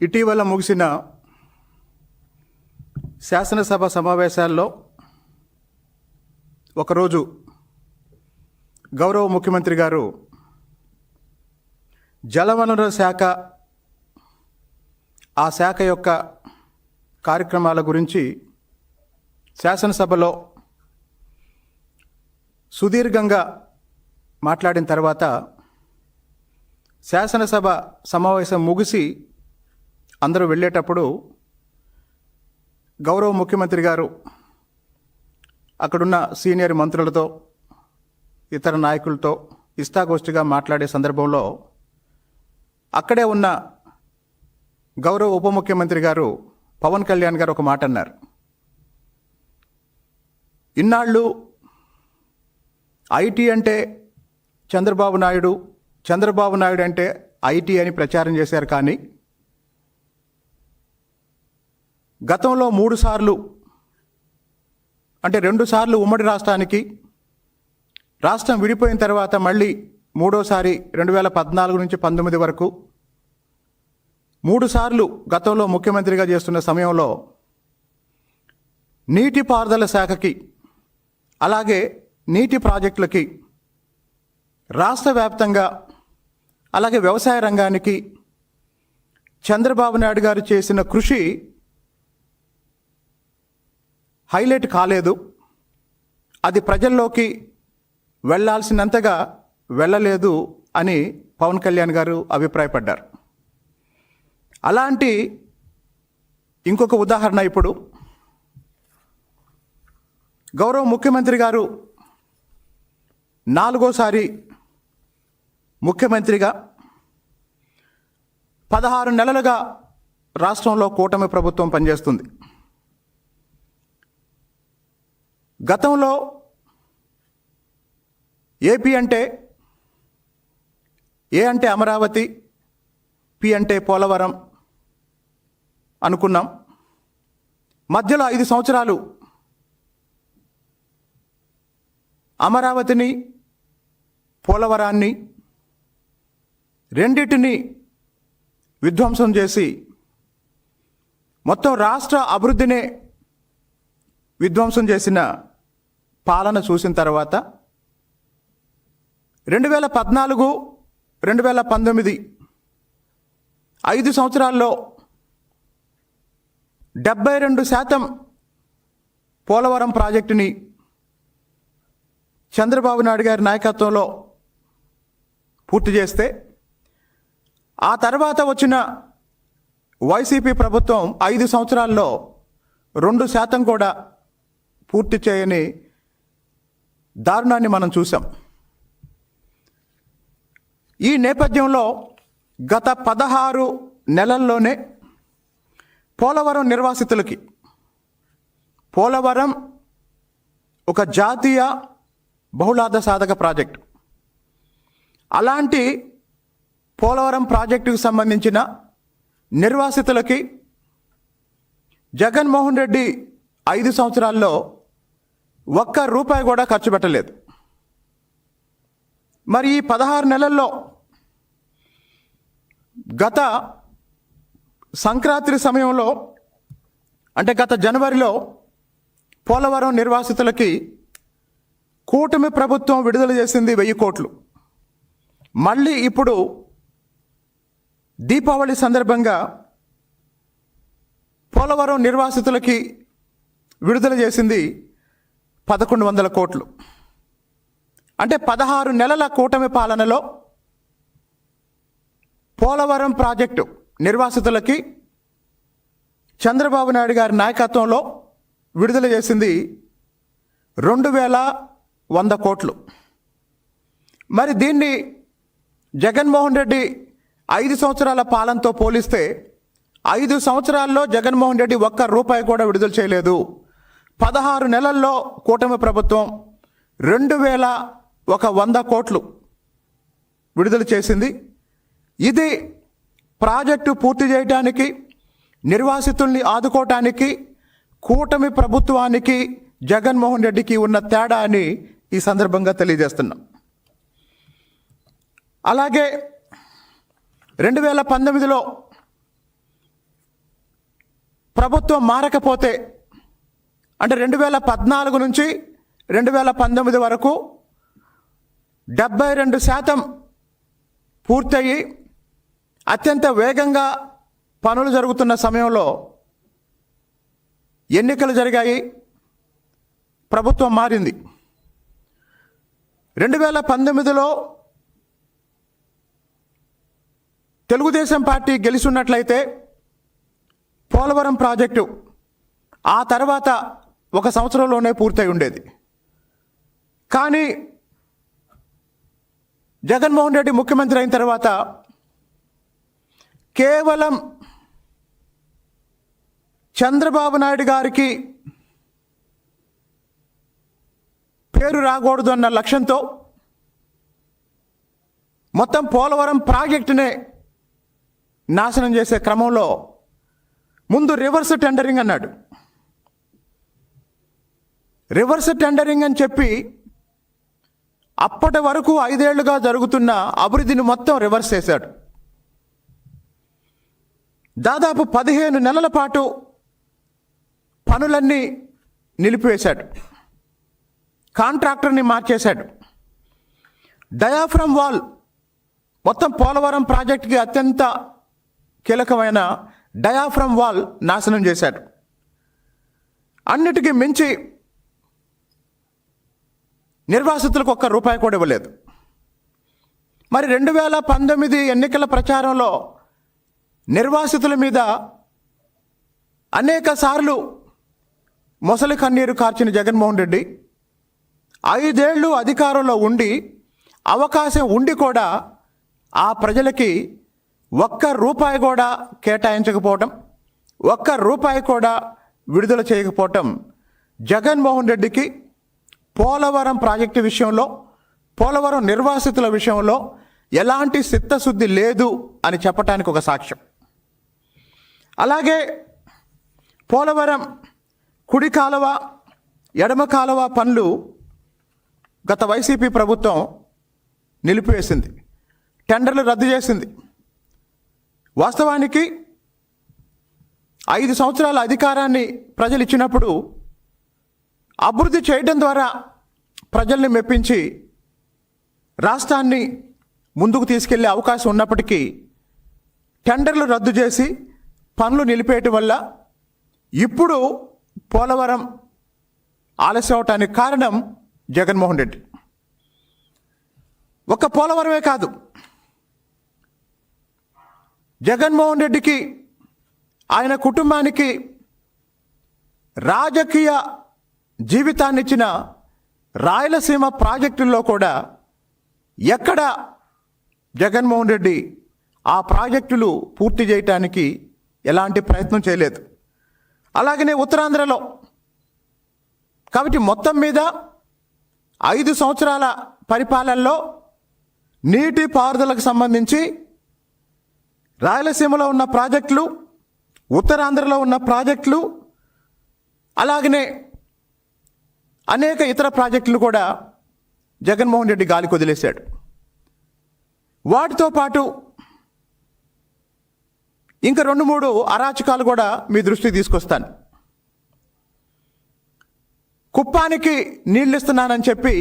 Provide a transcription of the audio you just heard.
ఇటీవల ముగిసిన శాసనసభ సమావేశాల్లో ఒకరోజు గౌరవ ముఖ్యమంత్రి గారు జలవనరుల శాఖ ఆ శాఖ యొక్క కార్యక్రమాల గురించి శాసనసభలో సుదీర్ఘంగా మాట్లాడిన తర్వాత శాసనసభ సమావేశం ముగిసి అందరూ వెళ్ళేటప్పుడు గౌరవ ముఖ్యమంత్రి గారు అక్కడున్న సీనియర్ మంత్రులతో ఇతర నాయకులతో ఇష్టాగోష్ఠిగా మాట్లాడే సందర్భంలో అక్కడే ఉన్న గౌరవ ఉప ముఖ్యమంత్రి గారు పవన్ కళ్యాణ్ గారు ఒక మాట అన్నారు. ఇన్నాళ్ళు ఐటీ అంటే చంద్రబాబు నాయుడు చంద్రబాబు నాయుడు అంటే ఐటీ అని ప్రచారం చేశారు కానీ గతంలో మూడు సార్లు అంటే రెండు సార్లు ఉమ్మడి రాష్ట్రానికి రాష్ట్రం విడిపోయిన తర్వాత మళ్ళీ మూడోసారి రెండు వేల పద్నాలుగు నుంచి పంతొమ్మిది వరకు మూడు సార్లు గతంలో ముఖ్యమంత్రిగా చేస్తున్న సమయంలో నీటిపారుదల శాఖకి అలాగే నీటి ప్రాజెక్టులకి రాష్ట్ర వ్యాప్తంగా అలాగే వ్యవసాయ రంగానికి చంద్రబాబు నాయుడు గారు చేసిన కృషి హైలైట్ కాలేదు. అది ప్రజల్లోకి వెళ్ళాల్సినంతగా వెళ్ళలేదు అని పవన్ కళ్యాణ్ గారు అభిప్రాయపడ్డారు. అలాంటి ఇంకొక ఉదాహరణ ఇప్పుడు. గౌరవ ముఖ్యమంత్రి గారు నాలుగోసారి ముఖ్యమంత్రిగా పదహారు నెలలుగా రాష్ట్రంలో కూటమి ప్రభుత్వం పనిచేస్తుంది. గతంలో ఏపీ అంటే ఏ అంటే అమరావతి పి అంటే పోలవరం అనుకున్నాం. మధ్యలో ఐదు సంవత్సరాలు అమరావతిని పోలవరాన్ని రెండింటిని విధ్వంసం చేసి మొత్తం రాష్ట్ర అభివృద్ధినే విధ్వంసం చేసిన పాలన చూసిన తర్వాత రెండు వేల పద్నాలుగు రెండు వేల పంతొమ్మిది ఐదు సంవత్సరాల్లో డెబ్బై రెండు శాతం పోలవరం ప్రాజెక్టుని చంద్రబాబు నాయుడు గారి నాయకత్వంలో పూర్తి చేస్తే ఆ తర్వాత వచ్చిన వైసీపీ ప్రభుత్వం ఐదు సంవత్సరాల్లో రెండు శాతం కూడా పూర్తి చేయని దారుణాన్ని మనం చూసాం ఈ నేపథ్యంలో గత పదహారు నెలల్లోనే పోలవరం నిర్వాసితులకి పోలవరం ఒక జాతీయ బహుళార్థ సాధక ప్రాజెక్టు. అలాంటి పోలవరం ప్రాజెక్టుకు సంబంధించిన నిర్వాసితులకి జగన్మోహన్ రెడ్డి ఐదు సంవత్సరాల్లో ఒక్క రూపాయి కూడా ఖర్చు పెట్టలేదు. మరి ఈ పదహారు నెలల్లో గత సంక్రాంతి సమయంలో అంటే గత జనవరిలో పోలవరం నిర్వాసితులకి కూటమి ప్రభుత్వం విడుదల చేసింది వెయ్యి కోట్లు. మళ్ళీ ఇప్పుడు దీపావళి సందర్భంగా పోలవరం నిర్వాసితులకి విడుదల చేసింది పదకొండు వందల కోట్లు. అంటే పదహారు నెలల కూటమి పాలనలో పోలవరం ప్రాజెక్టు నిర్వాసితులకి చంద్రబాబు నాయుడు గారి నాయకత్వంలో విడుదల చేసింది రెండు వేల వంద కోట్లు. మరి దీన్ని జగన్మోహన్ రెడ్డి ఐదు సంవత్సరాల పాలనతో పోలిస్తే ఐదు సంవత్సరాల్లో జగన్మోహన్ రెడ్డి ఒక్క రూపాయి కూడా విడుదల చేయలేదు. పదహారు నెలల్లో కూటమి ప్రభుత్వం రెండు వేల ఒక వంద కోట్లు విడుదల చేసింది. ఇది ప్రాజెక్టు పూర్తి చేయడానికి నిర్వాసితుల్ని ఆదుకోవటానికి కూటమి ప్రభుత్వానికి జగన్మోహన్ రెడ్డికి ఉన్న తేడా అని ఈ సందర్భంగా తెలియజేస్తున్నాం. అలాగే రెండు వేల పంతొమ్మిదిలో ప్రభుత్వం మారకపోతే అంటే రెండు వేల పద్నాలుగు నుంచి రెండు వేల పంతొమ్మిది వరకు డెబ్బై రెండు శాతం పూర్తయి అత్యంత వేగంగా పనులు జరుగుతున్న సమయంలో ఎన్నికలు జరిగాయి. ప్రభుత్వం మారింది. రెండు వేల పంతొమ్మిదిలో తెలుగుదేశం పార్టీ గెలిచున్నట్లయితే పోలవరం ప్రాజెక్టు ఆ తర్వాత ఒక సంవత్సరంలోనే పూర్తయి ఉండేది. కానీ జగన్మోహన్ రెడ్డి ముఖ్యమంత్రి అయిన తర్వాత కేవలం చంద్రబాబు నాయుడు గారికి పేరు రాకూడదు అన్న లక్ష్యంతో మొత్తం పోలవరం ప్రాజెక్టునే నాశనం చేసే క్రమంలో ముందు రివర్స్ టెండరింగ్ అన్నాడు. రివర్స్ టెండరింగ్ అని చెప్పి అప్పటి వరకు ఐదేళ్ళుగా జరుగుతున్న అభివృద్ధిని మొత్తం రివర్స్ చేశాడు. దాదాపు పదిహేను నెలల పాటు పనులన్నీ నిలిపివేశాడు. కాంట్రాక్టర్ని మార్చేశాడు. డయాఫ్రమ్ వాల్ మొత్తం పోలవరం ప్రాజెక్టుకి అత్యంత కీలకమైన డయాఫ్రమ్ వాల్ నాశనం చేశాడు. అన్నిటికీ మించి నిర్వాసితులకు ఒక్క రూపాయి కూడా ఇవ్వలేదు. మరి రెండు వేల పంతొమ్మిది ఎన్నికల ప్రచారంలో నిర్వాసితుల మీద అనేక సార్లు మొసలి కన్నీరు కార్చిన జగన్మోహన్ రెడ్డి ఐదేళ్ళు అధికారంలో ఉండి అవకాశం ఉండి కూడా ఆ ప్రజలకి ఒక్క రూపాయి కూడా కేటాయించకపోవటం ఒక్క రూపాయి కూడా విడుదల చేయకపోవటం జగన్మోహన్ రెడ్డికి పోలవరం ప్రాజెక్టు విషయంలో పోలవరం నిర్వాసితుల విషయంలో ఎలాంటి చిత్తశుద్ధి లేదు అని చెప్పటానికి ఒక సాక్ష్యం. అలాగే పోలవరం కుడి కాలువ ఎడమ కాలువ పనులు గత వైసీపీ ప్రభుత్వం నిలిపివేసింది టెండర్లు రద్దు చేసింది. వాస్తవానికి ఐదు సంవత్సరాల అధికారాన్ని ప్రజలు ఇచ్చినప్పుడు అభివృద్ధి చేయడం ద్వారా ప్రజల్ని మెప్పించి రాష్ట్రాన్ని ముందుకు తీసుకెళ్ళే అవకాశం ఉన్నప్పటికీ టెండర్లు రద్దు చేసి పనులు నిలిపేయటం వల్ల ఇప్పుడు పోలవరం ఆలస్యం అవటానికి కారణం జగన్మోహన్ రెడ్డి. ఒక్క పోలవరమే కాదు. జగన్మోహన్ రెడ్డికి ఆయన కుటుంబానికి రాజకీయ జీవితాన్నిచ్చిన రాయలసీమ ప్రాజెక్టుల్లో కూడా ఎక్కడ జగన్మోహన్ రెడ్డి ఆ ప్రాజెక్టులు పూర్తి చేయటానికి ఎలాంటి ప్రయత్నం చేయలేదు. అలాగనే ఉత్తరాంధ్రలో కాబట్టి మొత్తం మీద ఐదు సంవత్సరాల పరిపాలనలో నీటి పారుదలకు సంబంధించి రాయలసీమలో ఉన్న ప్రాజెక్టులు ఉత్తరాంధ్రలో ఉన్న ప్రాజెక్టులు అలాగనే అనేక ఇతర ప్రాజెక్టులు కూడా జగన్మోహన్ రెడ్డి గాలికి వదిలేశాడు. వాటితో పాటు ఇంకా రెండు మూడు అరాచకాలు కూడా మీ దృష్టికి తీసుకొస్తాను. కుప్పానికి నీళ్ళు ఇస్తున్నానని చెప్పి